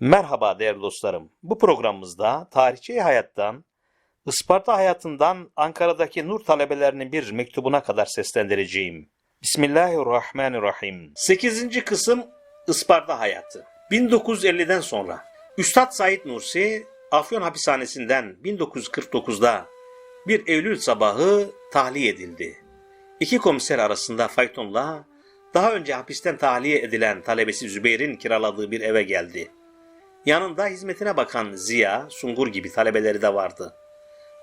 Merhaba değerli dostlarım. Bu programımızda tarihçi hayattan, Isparta hayatından Ankara'daki Nur talebelerinin bir mektubuna kadar seslendireceğim. Bismillahirrahmanirrahim. 8. kısım Isparta hayatı. 1950'den sonra Üstad Said Nursi Afyon hapishanesinden 1949'da bir Eylül sabahı tahliye edildi. İki komiser arasında faytonla daha önce hapisten tahliye edilen talebesi Zübeyir'in kiraladığı bir eve geldi. Yanında hizmetine bakan Ziya, Sungur gibi talebeleri de vardı.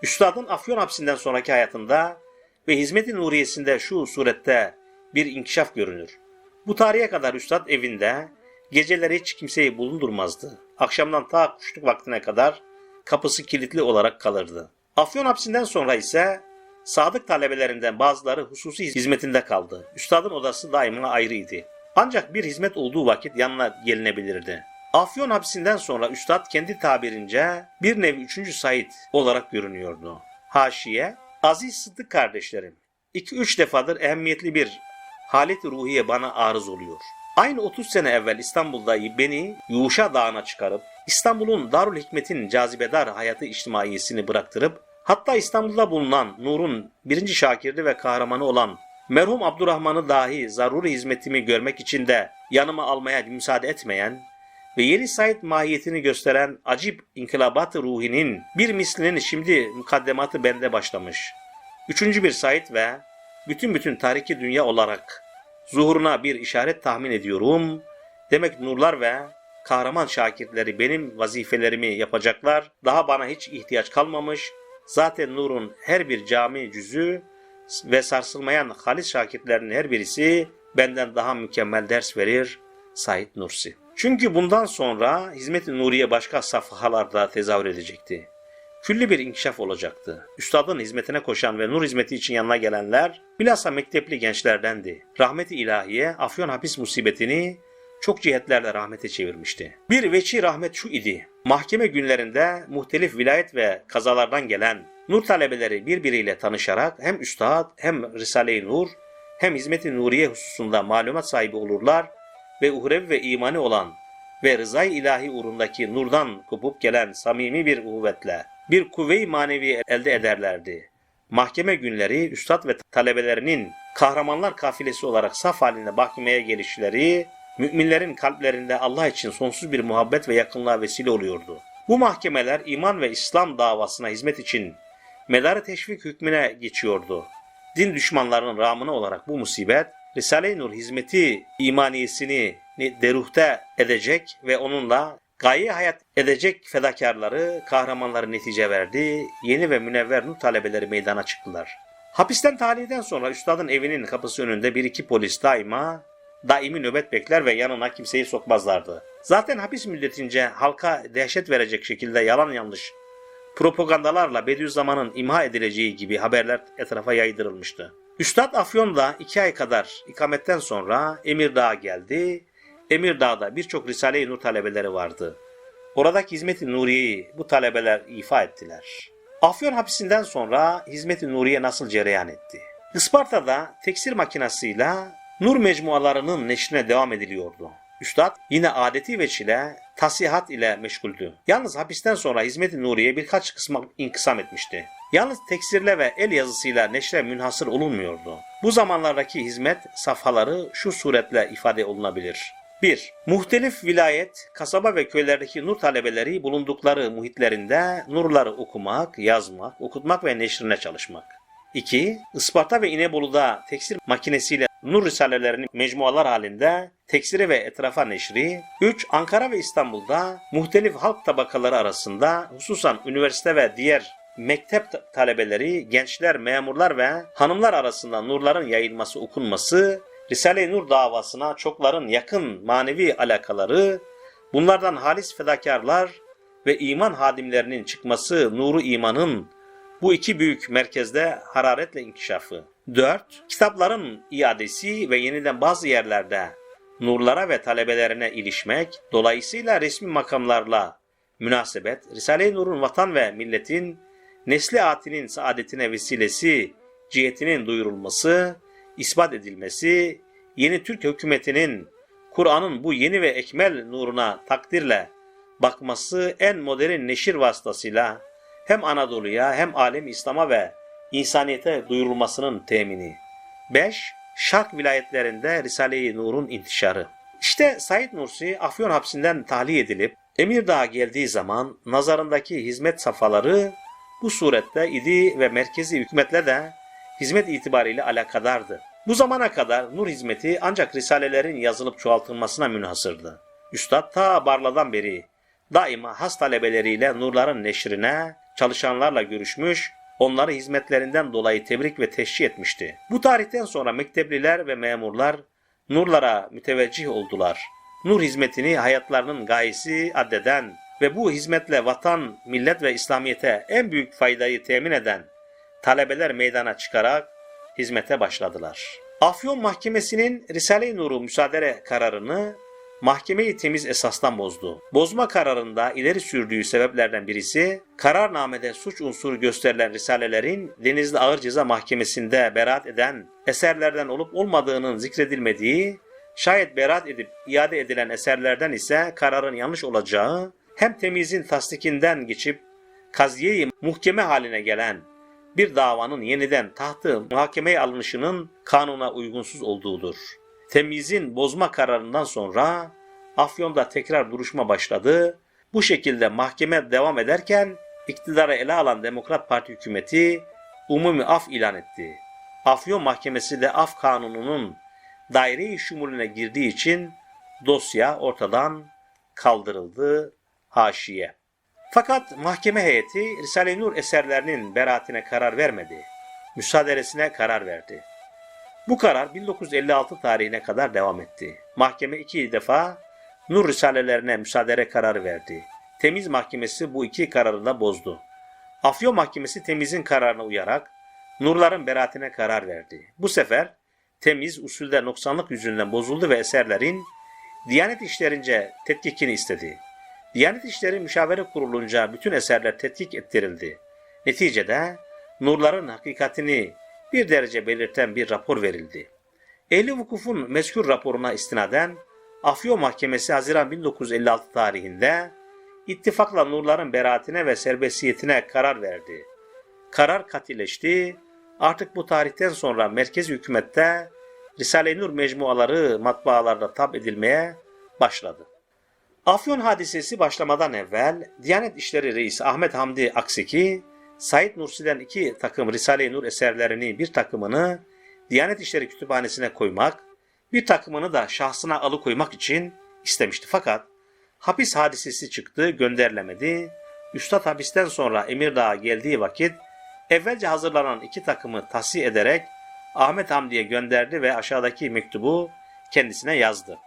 Üstadın Afyon hapsinden sonraki hayatında ve hizmeti nuriyesinde şu surette bir inkişaf görünür. Bu tarihe kadar Üstad evinde geceleri hiç kimseyi bulundurmazdı. Akşamdan ta kuşluk vaktine kadar kapısı kilitli olarak kalırdı. Afyon hapsinden sonra ise sadık talebelerinden bazıları hususi hizmetinde kaldı. Üstadın odası daima ayrıydı. Ancak bir hizmet olduğu vakit yanına gelinebilirdi. Afyon hapsinden sonra Üstad kendi tabirince bir nevi üçüncü Said olarak görünüyordu. Haşiye, Aziz Sıddık kardeşlerim, iki üç defadır ehemmiyetli bir halet ruhiye bana arız oluyor. Aynı 30 sene evvel İstanbul'da beni Yuşa Dağı'na çıkarıp İstanbul'un Darül Hikmet'in cazibedar hayatı içtimaiyesini bıraktırıp hatta İstanbul'da bulunan Nur'un birinci şakirdi ve kahramanı olan merhum Abdurrahman'ı dahi zaruri hizmetimi görmek için de yanıma almaya müsaade etmeyen ve yeni Said mahiyetini gösteren acip inkılabat-ı ruhinin bir mislinin şimdi mukaddematı bende başlamış. Üçüncü bir Said ve bütün bütün tariki dünya olarak zuhuruna bir işaret tahmin ediyorum. Demek nurlar ve kahraman şakirtleri benim vazifelerimi yapacaklar. Daha bana hiç ihtiyaç kalmamış. Zaten nurun her bir cami cüzü ve sarsılmayan halis şakirtlerin her birisi benden daha mükemmel ders verir. Said Nursi. Çünkü bundan sonra hizmet-i nuriye başka safhalarda tezahür edecekti. Külli bir inkişaf olacaktı. Üstadın hizmetine koşan ve nur hizmeti için yanına gelenler bilhassa mektepli gençlerdendi. Rahmeti ilahiye Afyon hapis musibetini çok cihetlerle rahmete çevirmişti. Bir veçi rahmet şu idi. Mahkeme günlerinde muhtelif vilayet ve kazalardan gelen nur talebeleri birbiriyle tanışarak hem üstad hem Risale-i Nur hem hizmet-i nuriye hususunda malumat sahibi olurlar ve uhrevi ve imani olan ve rızay ilahi uğrundaki nurdan kopup gelen samimi bir kuvvetle bir kuvve-i manevi elde ederlerdi. Mahkeme günleri üstad ve talebelerinin kahramanlar kafilesi olarak saf halinde mahkemeye gelişleri müminlerin kalplerinde Allah için sonsuz bir muhabbet ve yakınlığa vesile oluyordu. Bu mahkemeler iman ve İslam davasına hizmet için medarı teşvik hükmüne geçiyordu. Din düşmanlarının rağmına olarak bu musibet Risale-i Nur hizmeti imaniyesini deruhte edecek ve onunla gaye hayat edecek fedakarları, kahramanları netice verdi. Yeni ve münevver nur talebeleri meydana çıktılar. Hapisten tahliyeden sonra üstadın evinin kapısı önünde bir iki polis daima daimi nöbet bekler ve yanına kimseyi sokmazlardı. Zaten hapis müddetince halka dehşet verecek şekilde yalan yanlış propagandalarla Bediüzzaman'ın imha edileceği gibi haberler etrafa yaydırılmıştı. Üstad Afyon'da iki ay kadar ikametten sonra Emirdağ'a geldi. Emirdağ'da birçok Risale-i Nur talebeleri vardı. Oradaki hizmet-i Nuriye'yi bu talebeler ifa ettiler. Afyon hapisinden sonra hizmet-i Nuriye nasıl cereyan etti? Isparta'da teksir makinasıyla nur mecmualarının neşrine devam ediliyordu. Üstad yine adeti veçile tasihat ile meşguldü. Yalnız hapisten sonra hizmet-i Nuriye birkaç kısma inkısam etmişti. Yalnız teksirle ve el yazısıyla neşre münhasır olunmuyordu. Bu zamanlardaki hizmet safhaları şu suretle ifade olunabilir. 1. Muhtelif vilayet, kasaba ve köylerdeki nur talebeleri bulundukları muhitlerinde nurları okumak, yazmak, okutmak ve neşrine çalışmak. 2. Isparta ve İnebolu'da teksir makinesiyle nur risalelerini mecmualar halinde teksiri ve etrafa neşri. 3. Ankara ve İstanbul'da muhtelif halk tabakaları arasında hususan üniversite ve diğer mektep talebeleri, gençler, memurlar ve hanımlar arasında nurların yayılması, okunması, Risale-i Nur davasına çokların yakın manevi alakaları, bunlardan halis fedakarlar ve iman hadimlerinin çıkması, nuru imanın bu iki büyük merkezde hararetle inkişafı. 4. Kitapların iadesi ve yeniden bazı yerlerde nurlara ve talebelerine ilişmek, dolayısıyla resmi makamlarla münasebet, Risale-i Nur'un vatan ve milletin nesli atinin saadetine vesilesi cihetinin duyurulması, ispat edilmesi, yeni Türk hükümetinin Kur'an'ın bu yeni ve ekmel nuruna takdirle bakması en modern neşir vasıtasıyla hem Anadolu'ya hem alem İslam'a ve insaniyete duyurulmasının temini. 5. Şark vilayetlerinde Risale-i Nur'un intişarı. İşte Said Nursi Afyon hapsinden tahliye edilip Emirdağ'a geldiği zaman nazarındaki hizmet safhaları bu surette idi ve merkezi hükümetle de hizmet itibariyle alakadardı. Bu zamana kadar nur hizmeti ancak risalelerin yazılıp çoğaltılmasına münhasırdı. Üstad ta Barla'dan beri daima has talebeleriyle nurların neşrine, çalışanlarla görüşmüş, onları hizmetlerinden dolayı tebrik ve teşhir etmişti. Bu tarihten sonra mektebliler ve memurlar nurlara müteveccih oldular. Nur hizmetini hayatlarının gayesi addeden ve bu hizmetle vatan, millet ve İslamiyete en büyük faydayı temin eden talebeler meydana çıkarak hizmete başladılar. Afyon Mahkemesi'nin Risale-i Nur'u müsaade kararını mahkemeyi temiz esastan bozdu. Bozma kararında ileri sürdüğü sebeplerden birisi kararnamede suç unsuru gösterilen risalelerin Denizli Ağır Ceza Mahkemesi'nde beraat eden eserlerden olup olmadığının zikredilmediği, şayet beraat edip iade edilen eserlerden ise kararın yanlış olacağı, hem temizin tasdikinden geçip kaziyeyi muhkeme haline gelen bir davanın yeniden tahtı muhakemeye alınışının kanuna uygunsuz olduğudur. Temizin bozma kararından sonra Afyon'da tekrar duruşma başladı. Bu şekilde mahkeme devam ederken iktidara ele alan Demokrat Parti hükümeti umumi af ilan etti. Afyon Mahkemesi de af kanununun daire-i şumulüne girdiği için dosya ortadan kaldırıldı haşiye. Fakat mahkeme heyeti Risale-i Nur eserlerinin beraatine karar vermedi. Müsaadelesine karar verdi. Bu karar 1956 tarihine kadar devam etti. Mahkeme iki defa Nur Risalelerine müsaade kararı verdi. Temiz Mahkemesi bu iki kararı da bozdu. Afyon Mahkemesi Temiz'in kararına uyarak Nurların beraatine karar verdi. Bu sefer Temiz usulde noksanlık yüzünden bozuldu ve eserlerin Diyanet işlerince tetkikini istedi. Diyanet İşleri Müşavere Kurulunca bütün eserler tetkik ettirildi. Neticede nurların hakikatini bir derece belirten bir rapor verildi. Ehli vukufun mezkur raporuna istinaden Afyon Mahkemesi Haziran 1956 tarihinde ittifakla nurların beraatine ve serbestiyetine karar verdi. Karar katileşti. Artık bu tarihten sonra merkez hükümette Risale-i Nur mecmuaları matbaalarda tab edilmeye başladı. Afyon hadisesi başlamadan evvel Diyanet İşleri Reisi Ahmet Hamdi Akseki, Said Nursi'den iki takım Risale-i Nur eserlerini bir takımını Diyanet İşleri Kütüphanesi'ne koymak, bir takımını da şahsına alıkoymak için istemişti. Fakat hapis hadisesi çıktı, gönderilemedi. Üstad hapisten sonra Emirdağ'a geldiği vakit evvelce hazırlanan iki takımı tahsiye ederek Ahmet Hamdi'ye gönderdi ve aşağıdaki mektubu kendisine yazdı.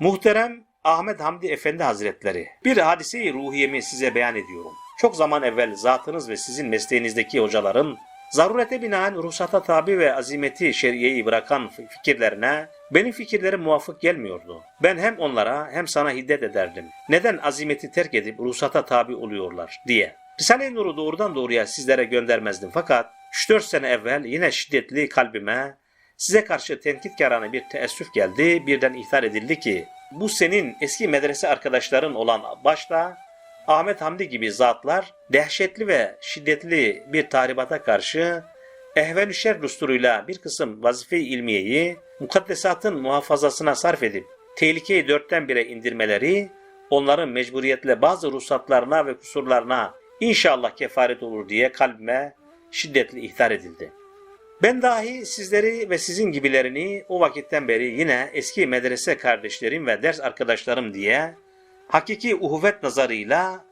Muhterem Ahmet Hamdi Efendi Hazretleri, bir hadiseyi ruhiyemi size beyan ediyorum. Çok zaman evvel zatınız ve sizin mesleğinizdeki hocaların zarurete binaen ruhsata tabi ve azimeti şeriyeyi bırakan fikirlerine benim fikirlerim muvafık gelmiyordu. Ben hem onlara hem sana hiddet ederdim. Neden azimeti terk edip ruhsata tabi oluyorlar diye. Risale-i Nur'u doğrudan doğruya sizlere göndermezdim fakat 3-4 sene evvel yine şiddetli kalbime size karşı tenkitkârane bir teessüf geldi. Birden ihtar edildi ki bu senin eski medrese arkadaşların olan başta Ahmet Hamdi gibi zatlar dehşetli ve şiddetli bir tahribata karşı ehven-i şer bir kısım vazife-i ilmiyeyi mukaddesatın muhafazasına sarf edip tehlikeyi dörtten bire indirmeleri onların mecburiyetle bazı ruhsatlarına ve kusurlarına inşallah kefaret olur diye kalbime şiddetli ihtar edildi. Ben dahi sizleri ve sizin gibilerini o vakitten beri yine eski medrese kardeşlerim ve ders arkadaşlarım diye hakiki uhuvvet nazarıyla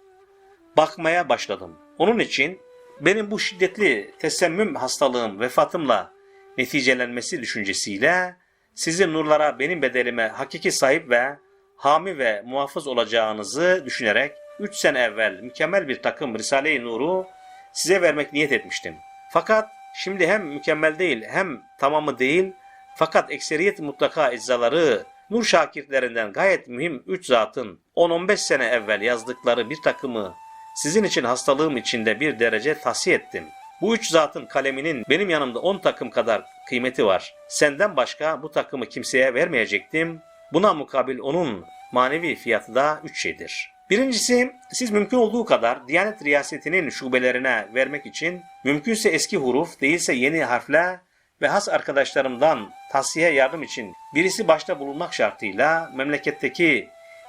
bakmaya başladım. Onun için benim bu şiddetli tesemmüm hastalığım vefatımla neticelenmesi düşüncesiyle sizin nurlara benim bedelime hakiki sahip ve hami ve muhafız olacağınızı düşünerek 3 sene evvel mükemmel bir takım Risale-i Nur'u size vermek niyet etmiştim. Fakat şimdi hem mükemmel değil hem tamamı değil fakat ekseriyet mutlaka eczaları Nur şakirtlerinden gayet mühim üç zatın 10-15 sene evvel yazdıkları bir takımı sizin için hastalığım içinde bir derece tahsiye ettim. Bu üç zatın kaleminin benim yanımda 10 takım kadar kıymeti var. Senden başka bu takımı kimseye vermeyecektim. Buna mukabil onun manevi fiyatı da üç şeydir. Birincisi, siz mümkün olduğu kadar Diyanet Riyaseti'nin şubelerine vermek için mümkünse eski huruf değilse yeni harfle ve has arkadaşlarımdan tahsiye yardım için birisi başta bulunmak şartıyla memleketteki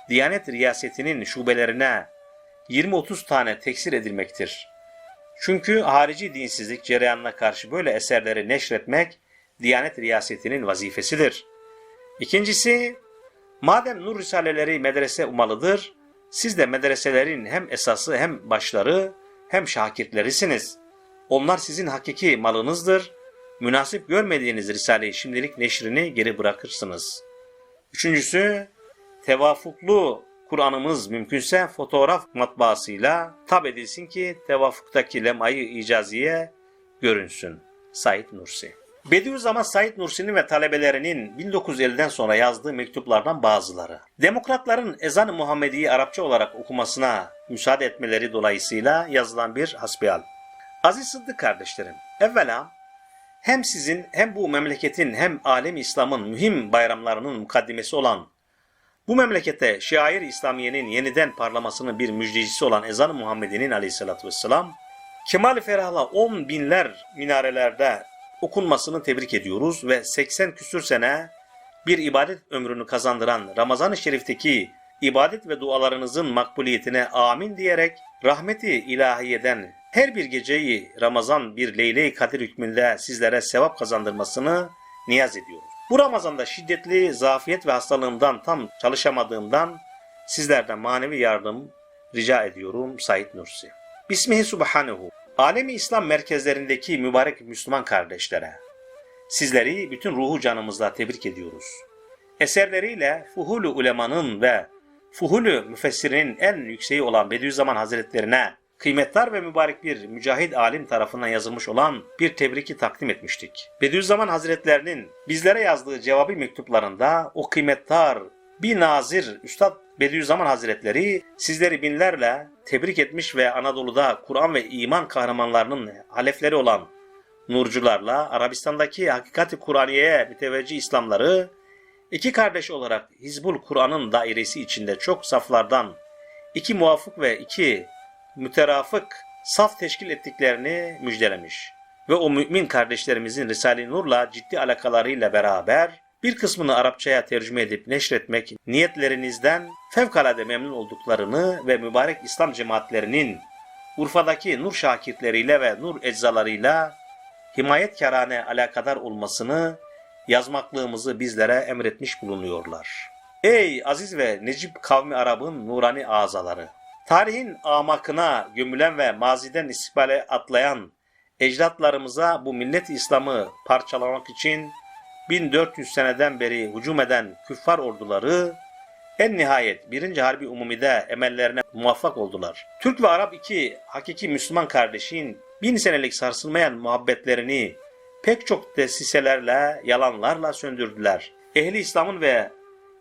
Diyanet Riyaseti'nin şubelerine 20-30 tane teksir edilmektir. Çünkü harici dinsizlik cereyanına karşı böyle eserleri neşretmek Diyanet Riyaseti'nin vazifesidir. İkincisi, madem nur risaleleri medrese umalıdır, siz de medreselerin hem esası hem başları hem şakirtlerisiniz. Onlar sizin hakiki malınızdır. Münasip görmediğiniz risaleyi şimdilik neşrini geri bırakırsınız. Üçüncüsü, tevafuklu Kur'an'ımız mümkünse fotoğraf matbaasıyla tab edilsin ki tevafuktaki lemayı icaziye görünsün. Said Nursi Bediüzzaman Said Nursi'nin ve talebelerinin 1950'den sonra yazdığı mektuplardan bazıları. Demokratların ezan-ı Muhammedi'yi Arapça olarak okumasına müsaade etmeleri dolayısıyla yazılan bir hasbihal. Aziz Sıddık kardeşlerim, evvela hem sizin hem bu memleketin hem alem İslam'ın mühim bayramlarının mukaddimesi olan bu memlekete şair İslamiye'nin yeniden parlamasının bir müjdecisi olan ezan-ı Muhammedi'nin aleyhissalatü vesselam, Kemal-i Ferah'la on binler minarelerde okunmasını tebrik ediyoruz ve 80 küsür sene bir ibadet ömrünü kazandıran Ramazan-ı Şerif'teki ibadet ve dualarınızın makbuliyetine amin diyerek rahmeti ilahiyeden her bir geceyi Ramazan bir Leyle-i Kadir hükmünde sizlere sevap kazandırmasını niyaz ediyoruz. Bu Ramazan'da şiddetli zafiyet ve hastalığımdan tam çalışamadığımdan sizlerden manevi yardım rica ediyorum Said Nursi. Bismihi Subhanehu. Alemi İslam merkezlerindeki mübarek Müslüman kardeşlere, sizleri bütün ruhu canımızla tebrik ediyoruz. Eserleriyle Fuhulü Ulemanın ve Fuhulü Müfessirinin en yükseği olan Bediüzzaman Hazretlerine kıymetli ve mübarek bir mücahid alim tarafından yazılmış olan bir tebriki takdim etmiştik. Bediüzzaman Hazretlerinin bizlere yazdığı cevabı mektuplarında o kıymettar bir nazir Üstad Bediüzzaman Hazretleri sizleri binlerle tebrik etmiş ve Anadolu'da Kur'an ve iman kahramanlarının halefleri olan nurcularla Arabistan'daki hakikati Kur'aniye'ye müteveccih İslamları iki kardeş olarak Hizbul Kur'an'ın dairesi içinde çok saflardan iki muvafık ve iki müterafık saf teşkil ettiklerini müjdelemiş. Ve o mümin kardeşlerimizin Risale-i Nur'la ciddi alakalarıyla beraber bir kısmını Arapçaya tercüme edip neşretmek niyetlerinizden fevkalade memnun olduklarını ve mübarek İslam cemaatlerinin Urfa'daki nur şakirtleriyle ve nur eczalarıyla himayetkarane alakadar olmasını yazmaklığımızı bizlere emretmiş bulunuyorlar. Ey aziz ve necip kavmi Arap'ın nurani azaları! Tarihin amakına gömülen ve maziden istikbale atlayan ecdatlarımıza bu millet İslam'ı parçalamak için 1400 seneden beri hücum eden küffar orduları en nihayet birinci harbi umumide emellerine muvaffak oldular. Türk ve Arap iki hakiki Müslüman kardeşin bin senelik sarsılmayan muhabbetlerini pek çok desiselerle, yalanlarla söndürdüler. Ehli İslam'ın ve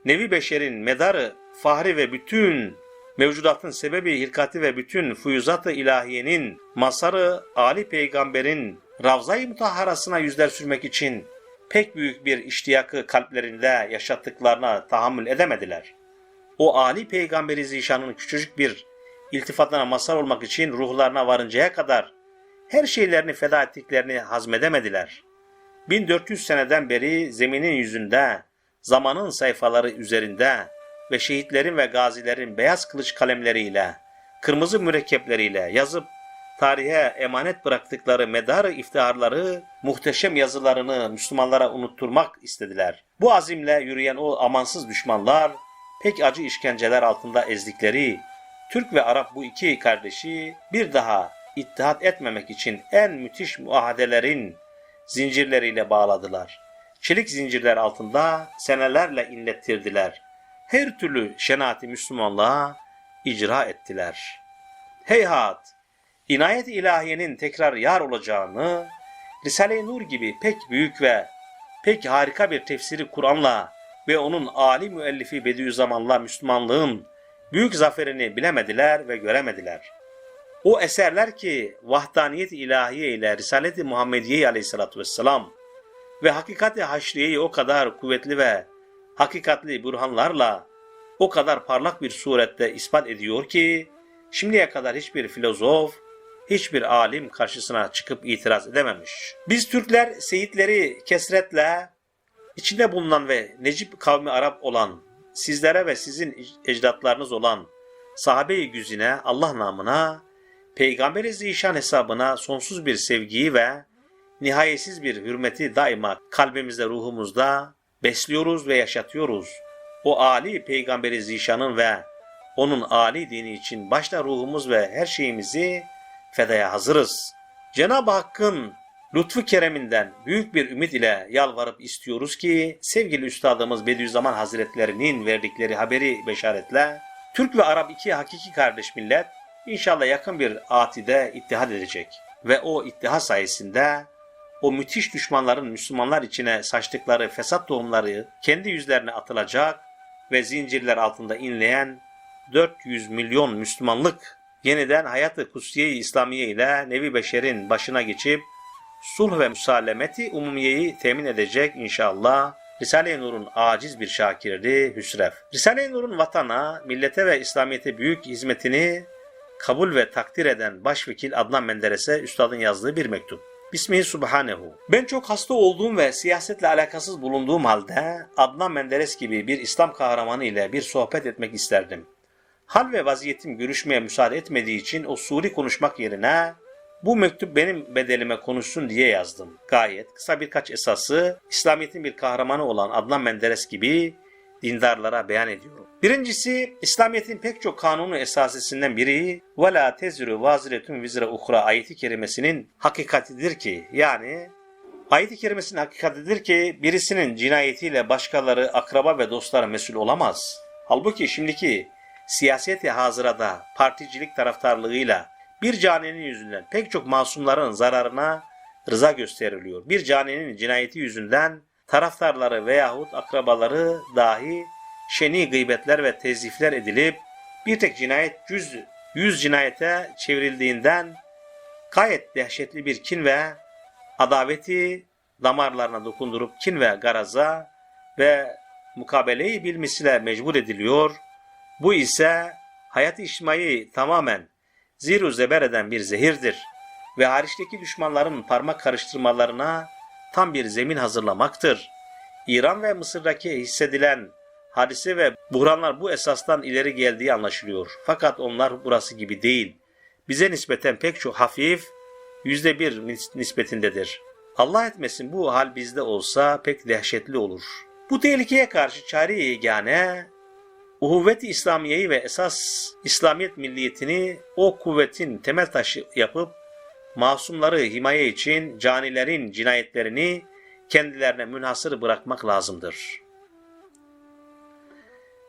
Nevi Beşer'in medarı, fahri ve bütün mevcudatın sebebi hilkati ve bütün fuyuzat-ı ilahiyenin masarı Ali Peygamber'in Ravza-i Mutahharasına yüzler sürmek için pek büyük bir iştiyakı kalplerinde yaşattıklarına tahammül edemediler. O Ali Peygamberi Zişan'ın küçücük bir iltifatına mazhar olmak için ruhlarına varıncaya kadar her şeylerini feda ettiklerini hazmedemediler. 1400 seneden beri zeminin yüzünde, zamanın sayfaları üzerinde ve şehitlerin ve gazilerin beyaz kılıç kalemleriyle, kırmızı mürekkepleriyle yazıp tarihe emanet bıraktıkları medarı iftiharları, muhteşem yazılarını Müslümanlara unutturmak istediler. Bu azimle yürüyen o amansız düşmanlar, pek acı işkenceler altında ezdikleri Türk ve Arap bu iki kardeşi bir daha ittihat etmemek için en müthiş muahadelerin zincirleriyle bağladılar. Çelik zincirler altında senelerle inlettirdiler. Her türlü şenati Müslümanlığa icra ettiler. Heyhat! İnayet ilahiyenin tekrar yar olacağını, Risale-i Nur gibi pek büyük ve pek harika bir tefsiri Kur'an'la ve onun âli müellifi Bediüzzaman'la Müslümanlığın büyük zaferini bilemediler ve göremediler. O eserler ki vahdaniyet ilahiye ile Risalet-i Muhammediye aleyhissalatü vesselam ve hakikati haşriyeyi o kadar kuvvetli ve hakikatli burhanlarla o kadar parlak bir surette ispat ediyor ki şimdiye kadar hiçbir filozof, hiçbir alim karşısına çıkıp itiraz edememiş. Biz Türkler seyitleri kesretle içinde bulunan ve Necip kavmi Arap olan sizlere ve sizin ecdatlarınız olan sahabe-i güzine Allah namına Peygamber-i Zişan hesabına sonsuz bir sevgiyi ve nihayetsiz bir hürmeti daima kalbimizde, ruhumuzda besliyoruz ve yaşatıyoruz. O Ali Peygamberi Zişan'ın ve onun Ali dini için başta ruhumuz ve her şeyimizi fedaya hazırız. Cenab-ı Hakk'ın lütfu kereminden büyük bir ümit ile yalvarıp istiyoruz ki sevgili Üstadımız Bediüzzaman Hazretlerinin verdikleri haberi beşaretle Türk ve Arap iki hakiki kardeş millet inşallah yakın bir atide ittihad edecek ve o ittihad sayesinde o müthiş düşmanların Müslümanlar içine saçtıkları fesat tohumları kendi yüzlerine atılacak ve zincirler altında inleyen 400 milyon Müslümanlık yeniden hayatı kutsiye-i İslamiye ile Nevi Beşer'in başına geçip sulh ve müsalemeti umumiyeyi temin edecek inşallah. Risale-i Nur'un aciz bir şakirdi Hüsrev. Risale-i Nur'un vatana, millete ve İslamiyete büyük hizmetini kabul ve takdir eden Başvekil Adnan Menderes'e üstadın yazdığı bir mektup. Bismihi Subhanehu. Ben çok hasta olduğum ve siyasetle alakasız bulunduğum halde Adnan Menderes gibi bir İslam kahramanı ile bir sohbet etmek isterdim. Hal ve vaziyetim görüşmeye müsaade etmediği için o suri konuşmak yerine bu mektup benim bedelime konuşsun diye yazdım. Gayet kısa birkaç esası İslamiyet'in bir kahramanı olan Adnan Menderes gibi dindarlara beyan ediyorum. Birincisi İslamiyet'in pek çok kanunu esasisinden biri وَلَا تَزِرُ وَازِرَةٌ vizre ukra ayeti kerimesinin hakikatidir ki yani ayeti kerimesinin hakikatidir ki birisinin cinayetiyle başkaları akraba ve dostlar mesul olamaz. Halbuki şimdiki siyaseti hazırada particilik taraftarlığıyla bir caninin yüzünden pek çok masumların zararına rıza gösteriliyor. Bir caninin cinayeti yüzünden taraftarları veyahut akrabaları dahi şeni gıybetler ve tezifler edilip bir tek cinayet yüz, yüz cinayete çevrildiğinden gayet dehşetli bir kin ve adaveti damarlarına dokundurup kin ve garaza ve mukabeleyi bilmesiyle mecbur ediliyor. Bu ise hayat içmayı tamamen ziru zeber eden bir zehirdir ve hariçteki düşmanların parmak karıştırmalarına tam bir zemin hazırlamaktır. İran ve Mısır'daki hissedilen hadise ve buhranlar bu esastan ileri geldiği anlaşılıyor. Fakat onlar burası gibi değil. Bize nispeten pek çok hafif, yüzde bir nispetindedir. Allah etmesin bu hal bizde olsa pek dehşetli olur. Bu tehlikeye karşı çare yegane, uhuvvet-i İslamiye'yi ve esas İslamiyet milliyetini o kuvvetin temel taşı yapıp masumları himaye için canilerin cinayetlerini kendilerine münhasır bırakmak lazımdır.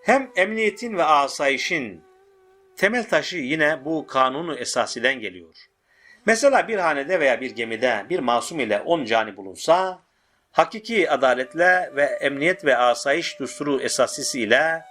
Hem emniyetin ve asayişin temel taşı yine bu kanunu esasiden geliyor. Mesela bir hanede veya bir gemide bir masum ile on cani bulunsa, hakiki adaletle ve emniyet ve asayiş düsturu esasisiyle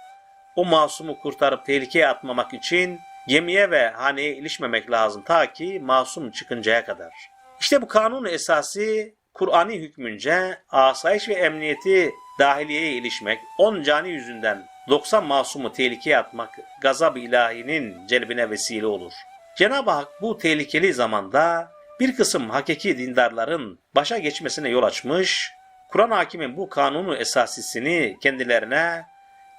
o masumu kurtarıp tehlikeye atmamak için gemiye ve haneye ilişmemek lazım ta ki masum çıkıncaya kadar. İşte bu kanun esası Kur'an'ı hükmünce asayiş ve emniyeti dahiliyeye ilişmek, 10 cani yüzünden 90 masumu tehlikeye atmak gazab-ı ilahinin celbine vesile olur. Cenab-ı Hak bu tehlikeli zamanda bir kısım hakiki dindarların başa geçmesine yol açmış, Kur'an hakimin bu kanunu esasisini kendilerine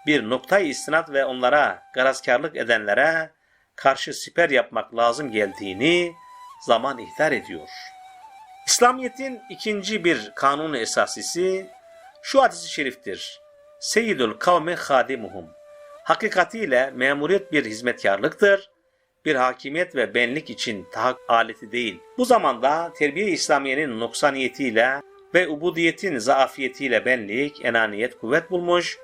bir noktayı istinat ve onlara garazkarlık edenlere karşı siper yapmak lazım geldiğini zaman ihtar ediyor. İslamiyet'in ikinci bir kanunu esasisi şu hadisi şeriftir. Seyyidül kavmi hadimuhum. Hakikatiyle memuriyet bir hizmetkarlıktır. Bir hakimiyet ve benlik için tahakkuk aleti değil. Bu zamanda terbiye İslamiye'nin noksaniyetiyle ve ubudiyetin zaafiyetiyle benlik, enaniyet kuvvet bulmuş,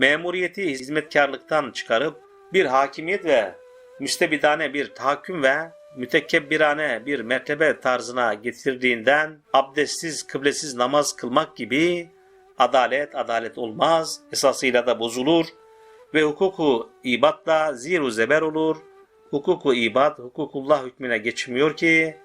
memuriyeti hizmetkarlıktan çıkarıp bir hakimiyet ve müstebidane bir tahakküm ve mütekebbirane bir mertebe tarzına getirdiğinden abdestsiz, kıblesiz namaz kılmak gibi adalet adalet olmaz, esasıyla da bozulur ve hukuku ibad da ziru zeber olur. Hukuku ibad hukukullah hükmüne geçmiyor ki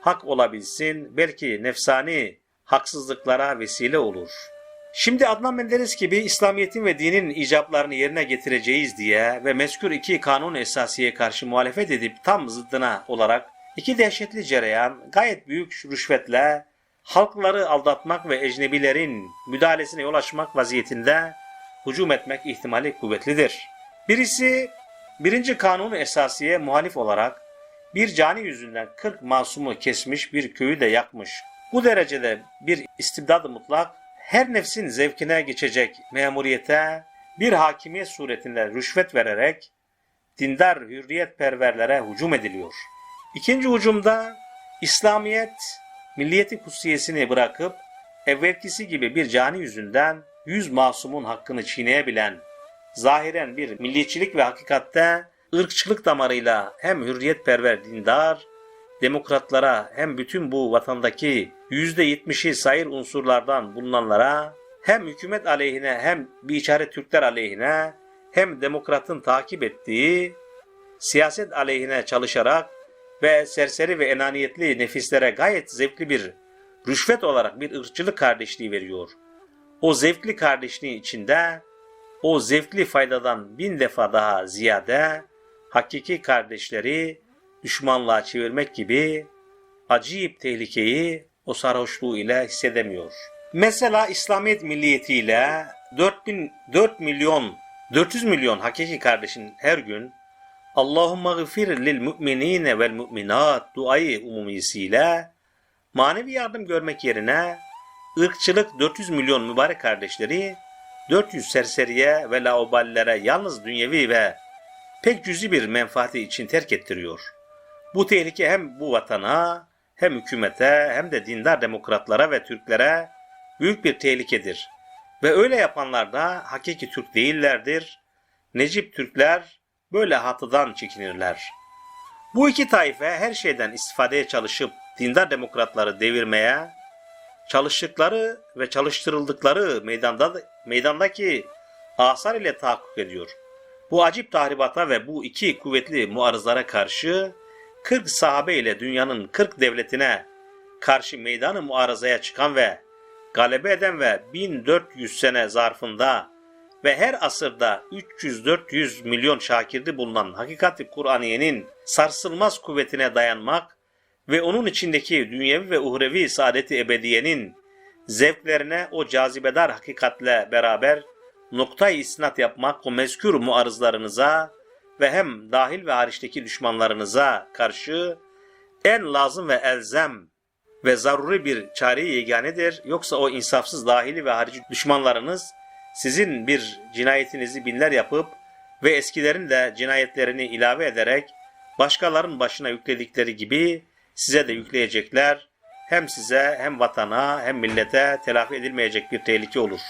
hak olabilsin belki nefsani haksızlıklara vesile olur. Şimdi Adnan Menderes gibi İslamiyet'in ve dinin icablarını yerine getireceğiz diye ve meskür iki kanun esasiye karşı muhalefet edip tam zıddına olarak iki dehşetli cereyan gayet büyük rüşvetle halkları aldatmak ve ecnebilerin müdahalesine yol açmak vaziyetinde hücum etmek ihtimali kuvvetlidir. Birisi birinci kanun esasiye muhalif olarak bir cani yüzünden 40 masumu kesmiş bir köyü de yakmış. Bu derecede bir istibdad mutlak her nefsin zevkine geçecek memuriyete bir hakimiyet suretinde rüşvet vererek dindar hürriyetperverlere hücum ediliyor. İkinci hücumda İslamiyet milliyeti kutsiyesini bırakıp evvelkisi gibi bir cani yüzünden yüz masumun hakkını çiğneyebilen zahiren bir milliyetçilik ve hakikatte ırkçılık damarıyla hem hürriyetperver dindar, demokratlara hem bütün bu vatandaki %70'i sayır unsurlardan bulunanlara hem hükümet aleyhine hem biçare Türkler aleyhine hem demokratın takip ettiği siyaset aleyhine çalışarak ve serseri ve enaniyetli nefislere gayet zevkli bir rüşvet olarak bir ırkçılık kardeşliği veriyor. O zevkli kardeşliğin içinde o zevkli faydadan bin defa daha ziyade hakiki kardeşleri düşmanlığa çevirmek gibi acayip tehlikeyi o sarhoşluğu ile hissedemiyor. Mesela İslamiyet milliyetiyle 4000 4 milyon 400 milyon hakiki kardeşin her gün Allahümme gıfir lil müminine vel müminat duayı umumisiyle manevi yardım görmek yerine ırkçılık 400 milyon mübarek kardeşleri 400 serseriye ve lauballere yalnız dünyevi ve pek cüzi bir menfaati için terk ettiriyor. Bu tehlike hem bu vatana hem hükümete hem de dindar demokratlara ve Türklere büyük bir tehlikedir. Ve öyle yapanlar da hakiki Türk değillerdir. Necip Türkler böyle hatıdan çekinirler. Bu iki taife her şeyden istifadeye çalışıp dindar demokratları devirmeye, çalıştıkları ve çalıştırıldıkları meydanda, meydandaki asar ile tahakkuk ediyor. Bu acip tahribata ve bu iki kuvvetli muarızlara karşı 40 sahabe ile dünyanın 40 devletine karşı meydanı muarızaya çıkan ve galebe eden ve 1400 sene zarfında ve her asırda 300-400 milyon şakirdi bulunan hakikati Kur'aniyenin sarsılmaz kuvvetine dayanmak ve onun içindeki dünyevi ve uhrevi saadeti ebediyenin zevklerine o cazibedar hakikatle beraber noktayı isnat yapmak o mezkür muarızlarınıza ve hem dahil ve hariçteki düşmanlarınıza karşı en lazım ve elzem ve zaruri bir çare yeganedir. Yoksa o insafsız dahili ve harici düşmanlarınız sizin bir cinayetinizi binler yapıp ve eskilerin de cinayetlerini ilave ederek başkalarının başına yükledikleri gibi size de yükleyecekler. Hem size hem vatana hem millete telafi edilmeyecek bir tehlike olur.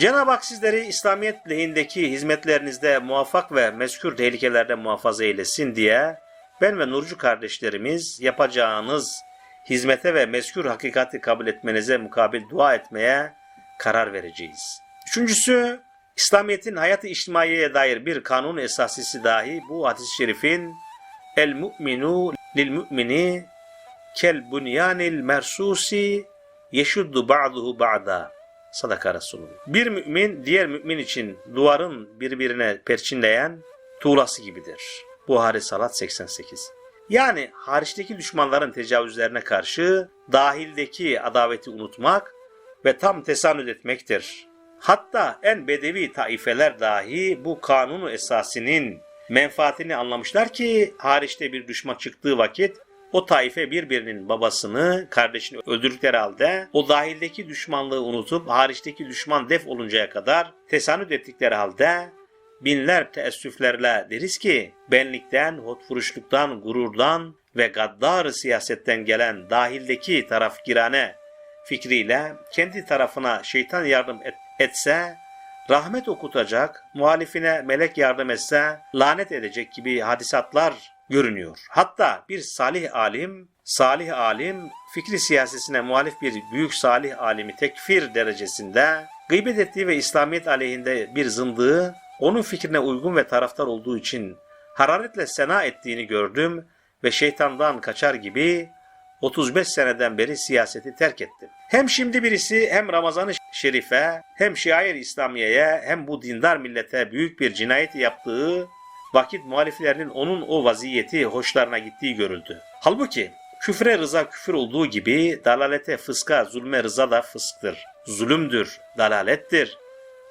Cenab-ı Hak sizleri İslamiyet lehindeki hizmetlerinizde muvaffak ve mezkür tehlikelerden muhafaza eylesin diye ben ve Nurcu kardeşlerimiz yapacağınız hizmete ve mezkür hakikati kabul etmenize mukabil dua etmeye karar vereceğiz. Üçüncüsü, İslamiyet'in hayat-ı dair bir kanun esasisi dahi bu hadis-i şerifin el mu'minu lil mu'mini kel bunyanil mersusi yeşuddu ba'duhu ba'da. Sadaka Resulullah. Bir mümin diğer mümin için duvarın birbirine perçinleyen tuğlası gibidir. Buhari Salat 88. Yani hariçteki düşmanların tecavüzlerine karşı dahildeki adaveti unutmak ve tam tesanüt etmektir. Hatta en bedevi taifeler dahi bu kanunu esasinin menfaatini anlamışlar ki hariçte bir düşman çıktığı vakit o taife birbirinin babasını, kardeşini öldürdükleri halde o dahildeki düşmanlığı unutup hariçteki düşman def oluncaya kadar tesanüt ettikleri halde binler teessüflerle deriz ki benlikten, hotfuruşluktan, gururdan ve gaddar siyasetten gelen dahildeki taraf girane fikriyle kendi tarafına şeytan yardım et, etse rahmet okutacak, muhalifine melek yardım etse lanet edecek gibi hadisatlar görünüyor. Hatta bir salih alim, salih alim fikri siyasesine muhalif bir büyük salih alimi tekfir derecesinde gıybet ettiği ve İslamiyet aleyhinde bir zındığı onun fikrine uygun ve taraftar olduğu için hararetle sena ettiğini gördüm ve şeytandan kaçar gibi 35 seneden beri siyaseti terk ettim. Hem şimdi birisi hem Ramazan'ı şerife hem şair İslamiye'ye hem bu dindar millete büyük bir cinayet yaptığı vakit muhaliflerinin onun o vaziyeti hoşlarına gittiği görüldü. Halbuki küfre rıza küfür olduğu gibi dalalete fıska zulme rıza da fısktır. Zulümdür, dalalettir.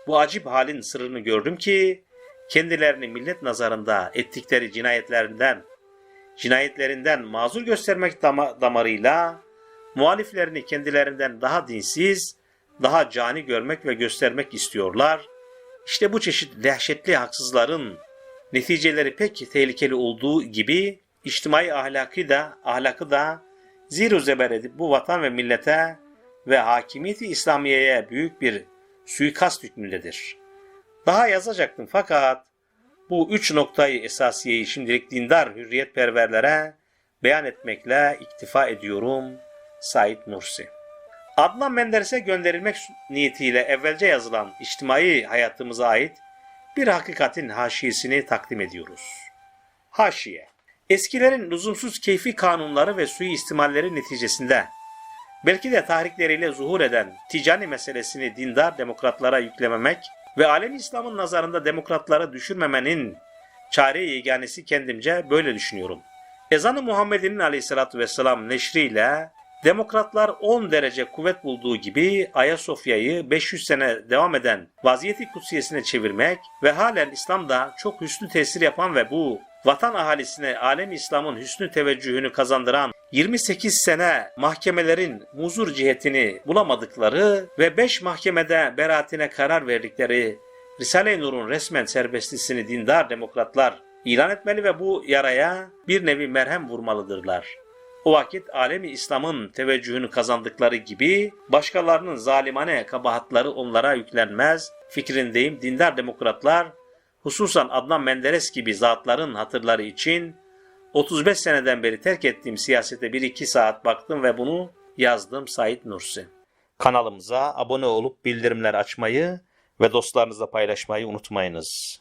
Bu acip halin sırrını gördüm ki kendilerini millet nazarında ettikleri cinayetlerinden cinayetlerinden mazur göstermek dama- damarıyla muhaliflerini kendilerinden daha dinsiz, daha cani görmek ve göstermek istiyorlar. İşte bu çeşit dehşetli haksızların neticeleri pek tehlikeli olduğu gibi içtimai ahlakı da ahlakı da zir zeber edip bu vatan ve millete ve hakimiyeti İslamiye'ye büyük bir suikast hükmündedir. Daha yazacaktım fakat bu üç noktayı esasiyeyi şimdilik dindar hürriyetperverlere beyan etmekle iktifa ediyorum. Said Nursi Adnan Menderes'e gönderilmek niyetiyle evvelce yazılan içtimai hayatımıza ait bir hakikatin haşiyesini takdim ediyoruz. Haşiye Eskilerin lüzumsuz keyfi kanunları ve suistimalleri neticesinde belki de tahrikleriyle zuhur eden ticani meselesini dindar demokratlara yüklememek ve alem İslam'ın nazarında demokratları düşürmemenin çare yeganesi kendimce böyle düşünüyorum. Ezan-ı Muhammed'in aleyhissalatü vesselam neşriyle demokratlar 10 derece kuvvet bulduğu gibi Ayasofya'yı 500 sene devam eden vaziyeti kutsiyesine çevirmek ve halen İslam'da çok hüsnü tesir yapan ve bu vatan ahalisine alem İslam'ın hüsnü teveccühünü kazandıran 28 sene mahkemelerin muzur cihetini bulamadıkları ve 5 mahkemede beraatine karar verdikleri Risale-i Nur'un resmen serbestlisini dindar demokratlar ilan etmeli ve bu yaraya bir nevi merhem vurmalıdırlar. O vakit alemi İslam'ın teveccühünü kazandıkları gibi başkalarının zalimane kabahatları onlara yüklenmez fikrindeyim dindar demokratlar hususan Adnan Menderes gibi zatların hatırları için 35 seneden beri terk ettiğim siyasete 1-2 saat baktım ve bunu yazdım Said Nursi. Kanalımıza abone olup bildirimler açmayı ve dostlarınızla paylaşmayı unutmayınız.